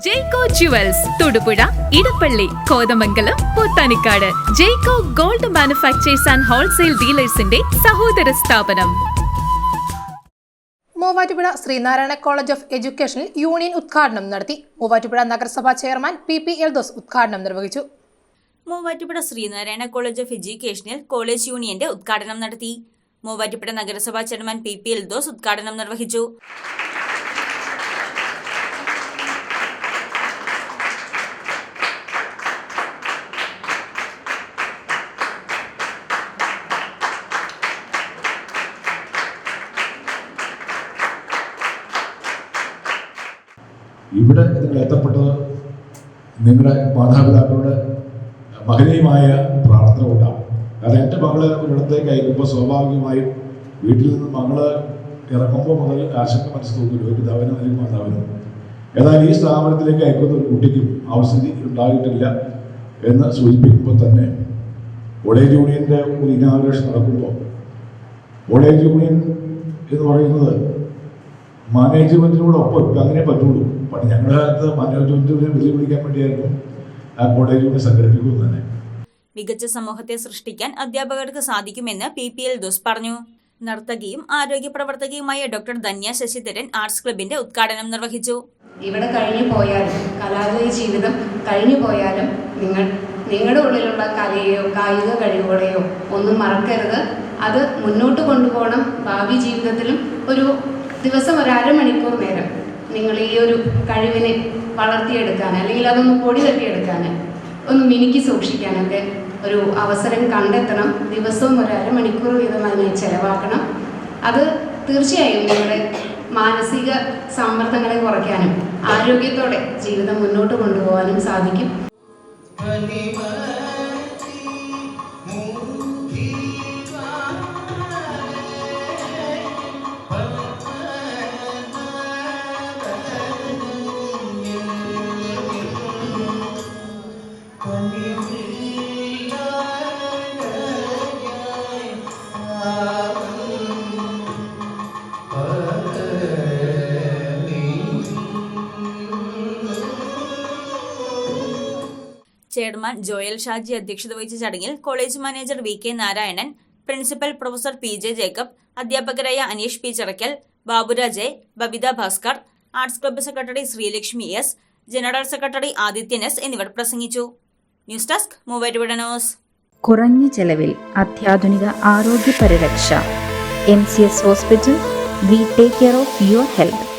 Jaico jewels Thodupuzha Edappally Kothamangalam Pothanicad. Jaico gold manufacturers and wholesale ഡീലേഴ്സിന്റെ സഹോദര സ്ഥാപനം. Muvattupuzha Sreenarayana college of എഡ്യൂക്കേഷനിൽ union ഉദ്ഘാടനം നടത്തി മൂവാറ്റുപുഴ നഗരസഭാ ചെയർമാൻ പി പി എൽദോസ് ഉദ്ഘാടനം നിർവഹിച്ചു. മൂവാറ്റുപുഴ ശ്രീനാരായണ കോളേജ് ഓഫ് എഡ്യൂക്കേഷനിൽ കോളേജ് യൂണിയന്റെ ഉദ്ഘാടനം നടത്തി. മൂവാറ്റുപുഴ നഗരസഭാ ചെയർമാൻ പി പി എൽദോസ് ഉദ്ഘാടനം നിർവഹിച്ചു. ഇവിടെ നിങ്ങൾ എത്തപ്പെട്ടത് നിങ്ങളുടെ മാതാപിതാക്കളുടെ മഹനീയമായ പ്രാർത്ഥന കൊണ്ടാണ്. കാരണം എന്റെ മകൾ ഒരിടത്തേക്ക് അയക്കുമ്പോൾ സ്വാഭാവികമായും വീട്ടിൽ നിന്ന് മകൾ ഇറങ്ങുമ്പോൾ മുതൽ ആശങ്ക മനസ്സ് തോന്നുന്നു ഒരു പിതാവിനും അല്ലെങ്കിൽ മാതാവിനും. ഏതായാലും ഈ സ്ഥാപനത്തിലേക്ക് അയക്കുന്ന ഒരു കുട്ടിക്കും അവസ്ഥ ഉണ്ടായിട്ടില്ല എന്ന് സൂചിപ്പിക്കുമ്പോൾ തന്നെ കോളേജ് യൂണിയന്റെ ഒരു ഇനാഗ്രേഷൻ നടക്കുമ്പോൾ കോളേജ് യൂണിയൻ എന്ന് പറയുന്നത് മാനേജ്മെന്റിനോടൊപ്പം ഇപ്പം അങ്ങനെ പറ്റുള്ളൂ. പണ്ട് ഞങ്ങളുടെ കാലത്ത് മാനേജ്മെന്റിനെ വെല്ലുവിളിക്കാൻ വേണ്ടിയായിരുന്നു ആ കോളേജ് യൂണിയൻ സംഘടിപ്പിക്കുന്നത് തന്നെ. മികച്ച സമൂഹത്തെ സൃഷ്ടിക്കാൻ അധ്യാപകർക്ക് സാധിക്കുമെന്ന് പി പി എൽ ദോസ് പറഞ്ഞു. നർത്തകിയും ആരോഗ്യ പ്രവർത്തകയുമായ ഡോക്ടർ ധന്യ ശശിധരൻ ആർട്സ് ക്ലബിന്റെ ഉദ്ഘാടനം നിർവഹിച്ചു. ഇവിടെ കഴിഞ്ഞു പോയാലും കലാലയ ജീവിതം കഴിഞ്ഞു പോയാലും നിങ്ങൾ നിങ്ങളുടെ ഉള്ളിലുള്ള കലയെയോ കായിക കഴിവുകളെയോ ഒന്നും മറക്കരുത്. അത് മുന്നോട്ട് കൊണ്ടുപോകണം. ഭാവി ജീവിതത്തിലും ഒരു ദിവസം ഒരു അരമണിക്കൂർ നേരം നിങ്ങൾ ഈ ഒരു കഴിവിനെ വളർത്തിയെടുക്കാൻ അല്ലെങ്കിൽ അതൊന്ന് പൊടി തട്ടിയെടുക്കാൻ ഒന്ന് മിനുക്കി സൂക്ഷിക്കാനൊക്കെ ഒരു അവസരം കണ്ടെത്തണം. ദിവസവും ഒരു അരമണിക്കൂർ വീതം അതിനെ ചെലവാക്കണം. അത് തീർച്ചയായും നിങ്ങളുടെ മാനസിക സമ്മർദ്ദങ്ങളെ കുറയ്ക്കാനും ആരോഗ്യത്തോടെ ജീവിതം മുന്നോട്ട് കൊണ്ടുപോകാനും സാധിക്കും. ചെയർമാൻ ജോയൽ ഷാജി അധ്യക്ഷത വഹിച്ച ചടങ്ങിൽ college manager V K Narayanan principal professor P J Jacob അധ്യാപകരായ Aneesh P Chirakkal Baburaj Babitha Bhaskar arts club secretary Sreelakshmi S general secretary Adithyan S എന്നിവർ പ്രസംഗിച്ചു. ന്യൂസ് ഡെസ്ക് മൂവരുവിടനോസ് കുറഞ്ഞ ചെലവിൽ അത്യാധുനിക ആരോഗ്യ പരിരക്ഷ M C S hospital we take care of your health.